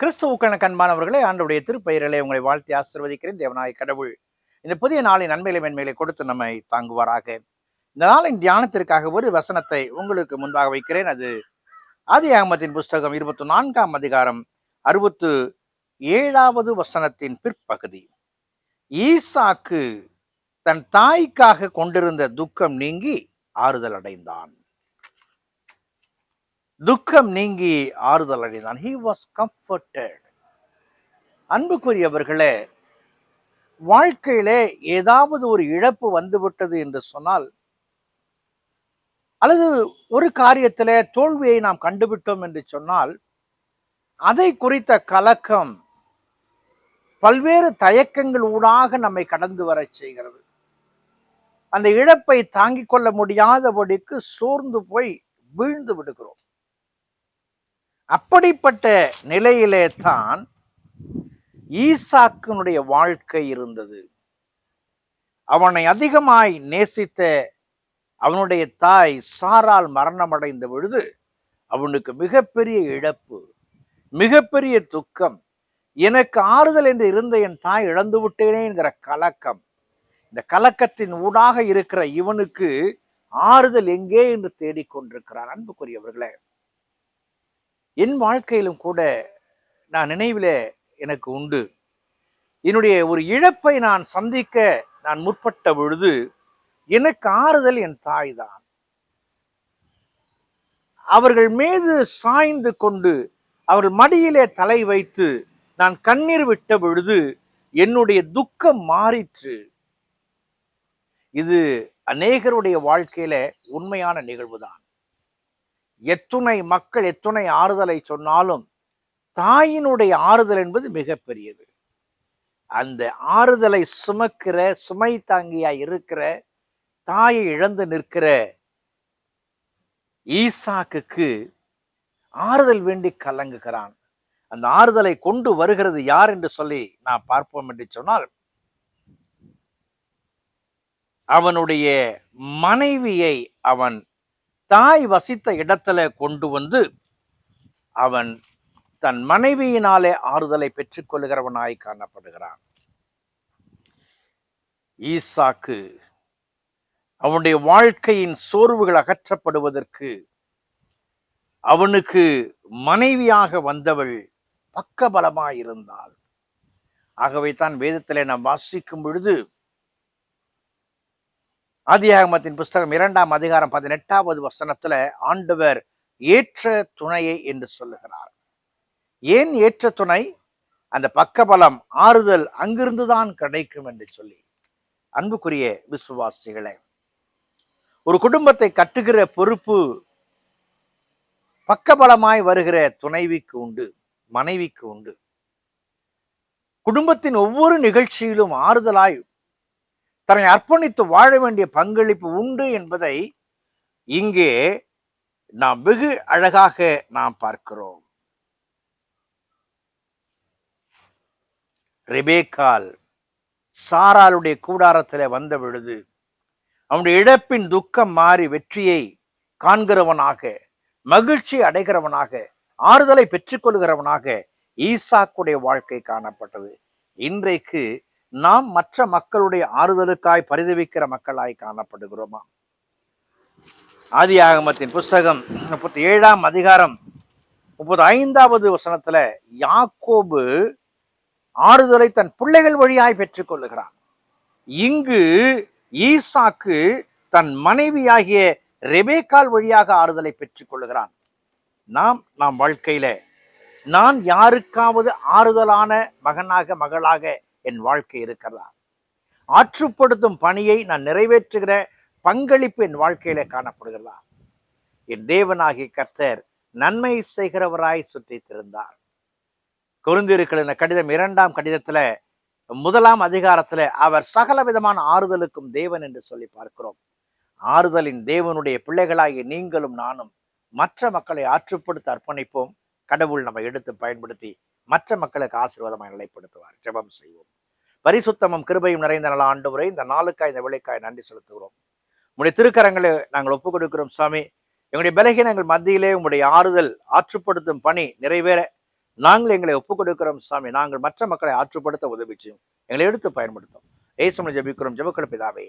கிறிஸ்துவுக்கான கண்பானவர்களே ஆண்டுடைய திருப்பெயரிலே உங்களை வாழ்த்தி ஆசிர்வதிக்கிறேன். தேவநாய கடவுள் இந்த புதிய நாளின் நன்மையில மென்மையிலே கொடுத்து நம்மை தாங்குவாராக. இந்த நாளின் தியானத்திற்காக ஒரு வசனத்தை உங்களுக்கு முன்பாக வைக்கிறேன். அது ஆதி ஆகமத்தின் புஸ்தகம் இருபத்தி நான்காம் அதிகாரம் அறுபத்து ஏழாவது வசனத்தின் பிற்பகுதி. ஈசாக்கு தன் தாய்க்காக கொண்டிருந்த துக்கம் நீங்கி ஆறுதல் அடைந்தான் துக்கம் நீங்கி ஆறுதல் அடைந்தான். ஹி வாஸ் கம்ஃபர்டட் அன்புக்குரியவர்களே வாழ்க்கையிலே ஏதாவது ஒரு இழப்பு வந்துவிட்டது என்று சொன்னால் அல்லது ஒரு காரியத்திலே தோல்வியை நாம் கண்டுவிட்டோம் என்று சொன்னால் அதை குறித்த கலக்கம் பல்வேறு தயக்கங்கள் ஊடாக நம்மை கடந்து வரச் செய்கிறது. அந்த இழப்பை தாங்கிக் கொள்ள முடியாதபடிக்கு சோர்ந்து போய் வீழ்ந்து விடுகிறோம். அப்படிப்பட்ட நிலையிலே தான் ஈசாக்கினுடைய வாழ்க்கை இருந்தது. அவனை அதிகமாய் நேசித்த அவனுடைய தாய் சாரால் மரணமடைந்த பொழுது அவனுக்கு மிகப்பெரிய இழப்பு மிகப்பெரிய துக்கம் எனக்கு ஆறுதல் என்று இருந்த என் தாய் இழந்து விட்டேனே என்கிற கலக்கம். இந்த கலக்கத்தின் ஊடாக இருக்கிற இவனுக்கு ஆறுதல் எங்கே என்று தேடிக்கொண்டிருக்கிறான் அன்புக்குரியவர்களே. என் வாழ்க்கையிலும் கூட நான் நினைவில் எனக்கு உண்டு. என்னுடைய ஒரு இழப்பை நான் சந்திக்க நான் முற்பட்ட பொழுது எனக்கு ஆறுதல் என் தாய் தான். அவர்கள் மீது சாய்ந்து கொண்டு அவர்கள் மடியிலே தலை வைத்து நான் கண்ணீர் விட்ட பொழுது என்னுடைய துக்கம் மாறிற்று. இது அநேகருடைய வாழ்க்கையில உண்மையான நிகழ்வுதான். எத்துணை மக்கள் எத்துணை ஆறுதலை சொன்னாலும் தாயினுடைய ஆறுதல் என்பது மிகப்பெரியது. அந்த ஆறுதலை சுமக்கிற சுமை தாங்கியா இருக்கிற தாயை இழந்து நிற்கிற ஈசாக்கு ஆறுதல் வேண்டி கலங்குகிறான். அந்த ஆறுதலை கொண்டு வருகிறது யார் என்று சொல்லி நான் பார்ப்போம் என்று சொன்னால் அவனுடைய மனைவியை அவன் தாய் வசித்த இடத்துல கொண்டு வந்து அவன் தன் மனைவியினாலே ஆறுதலை பெற்றுக்கொள்கிறவனாய் காணப்படுகிறான். ஈசாக்கு அவனுடைய வாழ்க்கையின் சோர்வுகள் அகற்றப்படுவதற்கு அவனுக்கு மனைவியாக வந்தவள் பக்கபலமாயிருந்தாள். ஆகவே தான் வேதத்திலே நாம் வாசிக்கும் பொழுது ஆதியாகமத்தின் புஸ்தகம் இரண்டாம் அதிகாரம் பதினெட்டாவது வசனத்துல ஆண்டவர் ஏற்ற துணையை என்று சொல்லுகிறார். ஏன் ஏற்ற துணை? அந்த பக்கபலம் ஆறுதல் அங்கிருந்துதான் கிடைக்கும் என்று சொல்லி. அன்புக்குரிய விசுவாசிகளே ஒரு குடும்பத்தை கட்டுகிற பொறுப்பு பக்கபலமாய் வருகிற துணைவிக்கு உண்டு மனைவிக்கு உண்டு. குடும்பத்தின் ஒவ்வொரு நிகழ்ச்சியிலும் ஆறுதலாய் தன்னை அர்ப்பணித்து வாழ வேண்டிய பங்களிப்பு உண்டு என்பதை இங்கே நாம் வெகு அழகாக நாம் பார்க்கிறோம். ரெபேக்கால் சாராளுடைய கூடாரத்தில் வந்த பொழுது அவனுடைய இழப்பின் துக்கம் மாறி வெற்றியை காண்கிறவனாக மகிழ்ச்சி அடைகிறவனாக ஆறுதலை பெற்றுக்கொள்கிறவனாக ஈசாக்குடைய வாழ்க்கை காணப்பட்டது. இன்றைக்கு நாம் மற்ற மக்களுடைய ஆறுதலுக்காய் பரிதவிக்கிற மக்களாய் காணப்படுகிறோமா? ஆதி ஆகமத்தின் புஸ்தகம் முப்பத்தி ஏழாம் அதிகாரம் முப்பத்தி ஐந்தாவது வசனத்துல யாக்கோபு ஆறுதலை தன் பிள்ளைகள் வழியாய் பெற்றுக் கொள்ளுகிறான் இங்கு ஈசாக்கு தன் மனைவியாகிய ரெபேக்கால் வழியாக ஆறுதலை பெற்றுக் கொள்ளுகிறான் நாம் நாம் வாழ்க்கையில நான் யாருக்காவது ஆறுதலான மகனாக மகளாக என் வாழ்க்கை இருக்கிறதா? ஆற்றுப்படுத்தும் பணியை நான் நிறைவேற்றுகிற பங்களிப்பு என் வாழ்க்கையில காணப்படுகிறதா? என் தேவனாகிய கர்த்தர் நன்மை செய்கிறவராய் சுற்றி திருந்தார் குருந்திருக்கிற கடிதம் இரண்டாம் கடிதத்துல முதலாம் அதிகாரத்துல அவர் சகல விதமான ஆறுதலுக்கும் தேவன் என்று சொல்லி பார்க்கிறோம். ஆறுதலின் தேவனுடைய பிள்ளைகளாகிய நீங்களும் நானும் மற்ற மக்களை ஆற்றுப்படுத்த அர்ப்பணிப்போம். கடவுள் நம்ம எடுத்து பயன்படுத்தி மற்ற மக்களுக்கு ஆசீர்வாதமாய் நிலைப்படுத்துவார். ஜெபம் செய்வோம். பரிசுத்தமும் கிருபையும் நிறைந்த நல்ல ஆண்டு இந்த நாளுக்காய் இந்த விலைக்காய் நன்றி செலுத்துகிறோம். உங்களுடைய திருக்கரங்களை நாங்கள் ஒப்புக் கொடுக்கிறோம் சுவாமி எங்களுடைய பலகீனங்கள் மத்தியிலே உங்களுடைய ஆறுதல் ஆற்றுப்படுத்தும் பணி நிறைவேற நாங்கள் எங்களை ஒப்புக் கொடுக்கிறோம் சாமி. நாங்கள் மற்ற மக்களை ஆற்றுப்படுத்த உதவி செய்யும் எங்களை எடுத்து பயன்படுத்தும். ஏசுமலை ஜெபிக்கிறோம். ஜெபக்கட பிதாவே